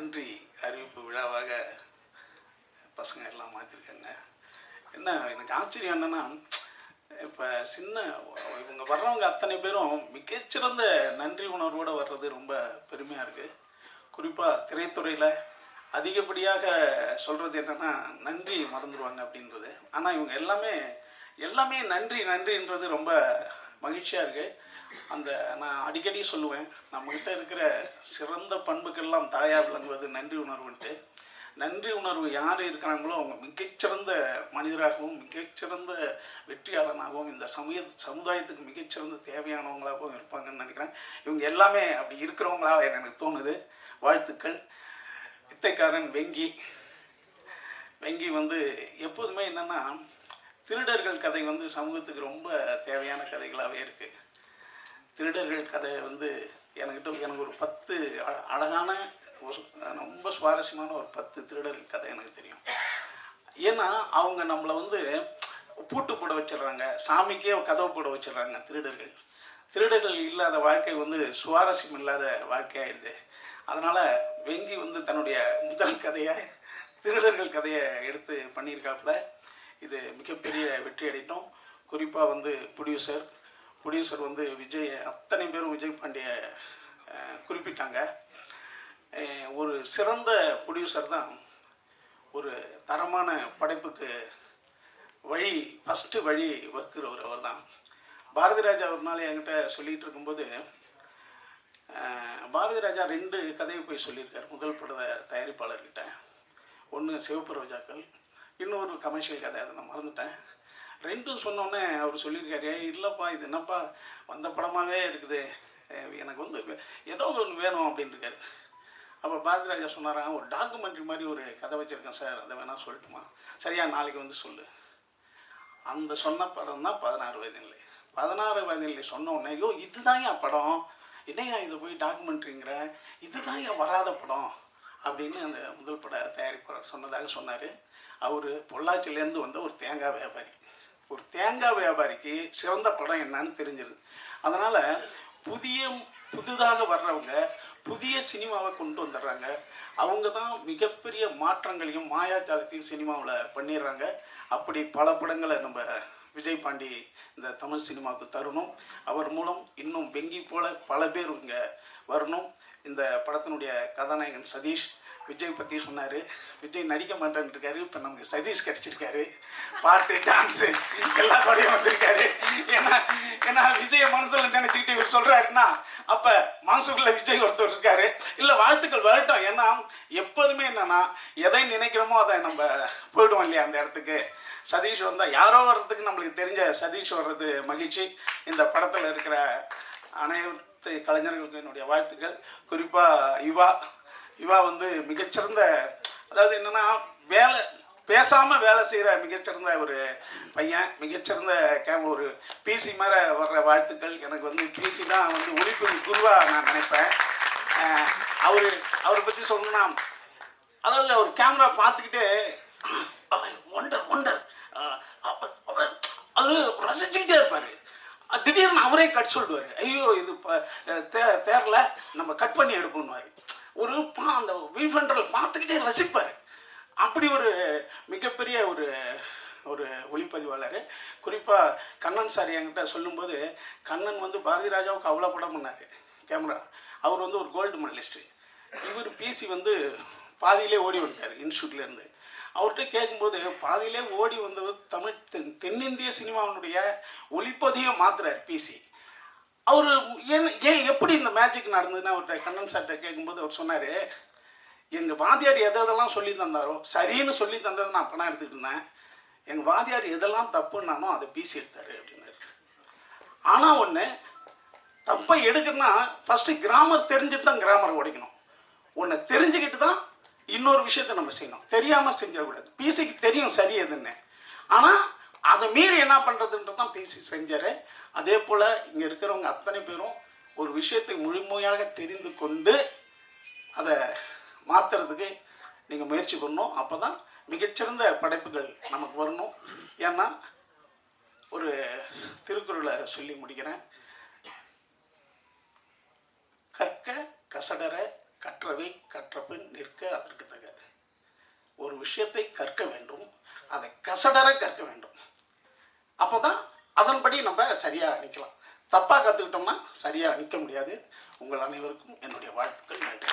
நன்றி அறிவிப்பு விழாவாக பசங்க எல்லாம் மாற்றிருக்காங்க என்ன எனக்கு ஆச்சரியம் என்னென்னா இப்போ சின்ன இவங்க வர்றவங்க அத்தனை பேரும் மிகச்சிறந்த நன்றி உணர்வோடு வர்றது ரொம்ப பெருமையாக இருக்குது குறிப்பாக திரைத்துறையில் அதிகப்படியாக சொல்கிறது என்னென்னா நன்றி மறந்துடுவாங்க அப்படின்றது. ஆனால் இவங்க எல்லாமே எல்லாமே நன்றி நன்றின்றது ரொம்ப மகிழ்ச்சியாக இருக்குது அந்த நான் அடிக்கடி சொல்லுவேன் நம்மகிட்ட இருக்கிற சிறந்த பண்புக்கெல்லாம் தாயாக விளங்குவது நன்றி உணர்வுன்ட்டு. நன்றி உணர்வு யார் இருக்கிறாங்களோ அவங்க மிகச்சிறந்த மனிதராகவும் மிகச்சிறந்த வெற்றியாளனாகவும் இந்த சமய சமுதாயத்துக்கு மிகச்சிறந்த தேவையானவங்களாகவும் இருப்பாங்கன்னு நினைக்கிறேன். இவங்க எல்லாமே அப்படி இருக்கிறவங்களா எனக்கு தோணுது. வாழ்த்துக்கள். இத்தைக்காரன் வெங்கி. வெங்கி வந்து எப்போதுமே என்னென்னா திருடர்கள் கதை வந்து சமூகத்துக்கு ரொம்ப தேவையான கதைகளாகவே இருக்குது திருடர்கள் கதை வந்து எனக்கிட்ட எனக்கு ஒரு பத்து அழகான ஒரு ரொம்ப சுவாரஸ்யமான ஒரு பத்து திருடர்கள் கதை எனக்கு தெரியும். ஏன்னா அவங்க நம்மளை வந்து பூட்டு போட வச்சிடுறாங்க. சாமிக்கே கதவு போட வச்சிடுறாங்க திருடர்கள். திருடர்கள் இல்லாத வாழ்க்கை வந்து சுவாரஸ்யம் இல்லாத வாழ்க்கையாயிடுது. அதனால் வெங்கி வந்து தன்னுடைய முதல் கதையை திருடர்கள் கதையை எடுத்து பண்ணியிருக்காப்புல. இது மிகப்பெரிய வெற்றி அடையட்டும் குறிப்பாக வந்து ப்ரொடியூசர் ப்ரொடியூசர் வந்து விஜய் அத்தனை பேரும் விஜய் பாண்டிய குறிப்பிட்டாங்க. ஒரு சிறந்த ப்ரொடியூசர் தான் ஒரு தரமான படைப்புக்கு வழி ஃபஸ்ட்டு வழி வகுக்கிறவர் அவர் தான். பாரதி ராஜா ஒரு நாள் என்கிட்ட சொல்லிகிட்டு இருக்கும்போது பாரதி ராஜா ரெண்டு கதையை போய் சொல்லியிருக்கார் முதல் பட தயாரிப்பாளர்கிட்ட. ஒன்று சிவப்பு ரோஜாக்கள் இன்னொரு கமர்ஷியல் கதை அதை நான் மறந்துட்டேன். ரெண்டும் சொன்னோன்னே அவர் சொல்லியிருக்காரு ஏ இல்லைப்பா இது என்னப்பா வந்த படமாகவே இருக்குது. எனக்கு வந்து ஏதோ ஒன்று வேணும் அப்படின்னு இருக்காரு. அப்போ பாரதிராஜா சொன்னாராம் ஒரு டாக்குமெண்ட்ரி மாதிரி ஒரு கதை வச்சுருக்கேன் சார் அதை வேணால் சொல்லட்டுமா? சரியா நாளைக்கு வந்து சொல்லு. அந்த சொன்ன படம் தான் பதினாறு வயதில்லை பதினாறு வயதில்லை சொன்ன உடனே ஐயோ இதுதான் என் படம். என்னையா இதை போய் டாக்குமெண்ட்ரிங்கிற இதுதான் என் வராத படம். அப்படின்னு அந்த முதல் பட தயாரிப்பாளர் சொன்னதாக சொன்னார். அவர் பொள்ளாச்சியிலேருந்து வந்த ஒரு தேங்காய் வியாபாரி. ஒரு தேங்காய் வியாபாரிக்கு சிறந்த படம் என்னன்னு தெரிஞ்சிருது. அதனால் புதிய புதிதாக வர்றவங்க புதிய சினிமாவை கொண்டு வந்துடுறாங்க. அவங்க தான் மிகப்பெரிய மாற்றங்களையும் மாயாஜாலத்தையும் சினிமாவில் பண்ணிடுறாங்க. அப்படி பல படங்களை நம்ம விஜய் பாண்டி இந்த தமிழ் சினிமாவுக்கு தரணும். அவர் மூலம் இன்னும் வெங்கி போல பல பேர் இங்கே வரணும். இந்த படத்தினுடைய கதாநாயகன் சதீஷ் விஜய் பற்றி சொன்னார். விஜய் நடிக்க மாட்டேன்னு இருக்காரு இப்போ நமக்கு சதீஷ் கிடச்சிருக்காரு. பாட்டு டான்ஸு எல்லாத்தோடையும் வந்திருக்காரு. ஏன்னா ஏன்னா விஜயை மனசில் நினச்சிக்கிட்டு இவர் சொல்கிறாருன்னா அப்போ மனசுக்குள்ளே விஜய் ஒருத்தர் இருக்காரு. இல்லை வாழ்த்துக்கள் வரட்டும். ஏன்னா எப்போதுமே என்னென்னா எதை நினைக்கிறோமோ அதை நம்ம போயிடுவோம் இல்லையா அந்த இடத்துக்கு. சதீஷ் வந்தால் யாரோ வர்றதுக்கு நம்மளுக்கு தெரிஞ்ச சதீஷ் வர்றது மகிழ்ச்சி. இந்த படத்தில் இருக்கிற அனைத்து கலைஞர்களுக்கு என்னுடைய வாழ்த்துக்கள். குறிப்பாக யுவா இவா வந்து மிகச்சிறந்த அதாவது என்னன்னா வேலை பேசாமல் வேலை செய்கிற மிகச்சிறந்த ஒரு பையன் மிகச்சிறந்த கேம் ஒரு பிசி மேலே வர்ற வாழ்த்துக்கள். எனக்கு வந்து பிசி தான் வந்து ஒழிப்பு குருவாக நான் நினைப்பேன். அவர் அவரை பற்றி சொல்லணும்னா அதாவது அவர் கேமரா பார்த்துக்கிட்டே ஒண்டர் ஒண்டர் அவர் ரசிச்சுக்கிட்டே இருப்பார். திடீர்னு அவரே கட் சொல்லுவார். ஐயோ இது இப்போ தே தேரல நம்ம கட் பண்ணி எடுப்போம்னு ஒரு பா அந்த வீஃபெண்டரில் பார்த்துக்கிட்டே ரசிப்பார். அப்படி ஒரு மிகப்பெரிய ஒரு ஒரு ஒளிப்பதிவாளர். குறிப்பாக கண்ணன் சார் என்கிட்ட சொல்லும்போது கண்ணன் வந்து பாரதி ராஜாவுக்கு அவ்வளோ படம் பண்ணார். கேமரா. அவர் வந்து ஒரு கோல்டு மெடலிஸ்ட்டு இவர் பிசி வந்து பாதியிலே ஓடி வந்தார் இன்ஸ்டியூட்லேருந்து அவர்கிட்ட கேட்கும்போது பாதியிலே ஓடி வந்தவர் தமிழ் தென் தென்னிந்திய சினிமாவினுடைய ஒளிப்பதிவை மாத்துறார் பிசி அவர் ஏன் ஏன் எப்படி இந்த மேஜிக் நடந்ததுன்னு அவர்கிட்ட கண்ணன் சார்கிட்ட கேட்கும்போது அவர் சொன்னார் எங்கள் வாத்தியார் எதை எதெல்லாம் சொல்லி தந்தாரோ சரின்னு சொல்லி தந்ததை நான் பணம் எடுத்துக்கிட்டு இருந்தேன். எங்கள் வாத்தியார் எதெல்லாம் தப்புன்னானோ அதை பிசி எடுத்தார் அப்படின்னாரு. ஆனால் ஒன்று தப்பை எடுக்கணும்னா ஃபஸ்ட்டு கிராமர் தெரிஞ்சுட்டு தான் கிராமரை உடைக்கணும் ஒன்று தெரிஞ்சுக்கிட்டு தான் இன்னொரு விஷயத்தை நம்ம செய்யணும். தெரியாமல் செஞ்சிடக்கூடாது. பிசிக்கு தெரியும் சரி எதுன்னு. ஆனால் அதை மீறி என்ன பண்ணுறதுன்றது தான் பேசி செஞ்சார் அதே போல் இங்கே இருக்கிறவங்க அத்தனை பேரும் ஒரு விஷயத்தை முழுமையாக தெரிந்து கொண்டு அதை மாற்றுறதுக்கு நீங்கள் முயற்சி பண்ணணும். அப்போ தான் மிகச்சிறந்த படைப்புகள் நமக்கு வரணும். ஏன்னா ஒரு திருக்குறளை சொல்லி முடிக்கிறேன். கற்க கசடர கற்றவை கற்றபின் நிற்க அதற்கு தக ஒரு விஷயத்தை கற்க வேண்டும். அதை கசடர கற்க வேண்டும். அப்போ தான் அதன்படி நம்ம சரியாக நிற்கலாம் தப்பாக கற்றுக்கிட்டோம்னா சரியாக நிற்க முடியாது. உங்கள் அனைவருக்கும் என்னுடைய வாழ்த்துக்கள் நன்றி.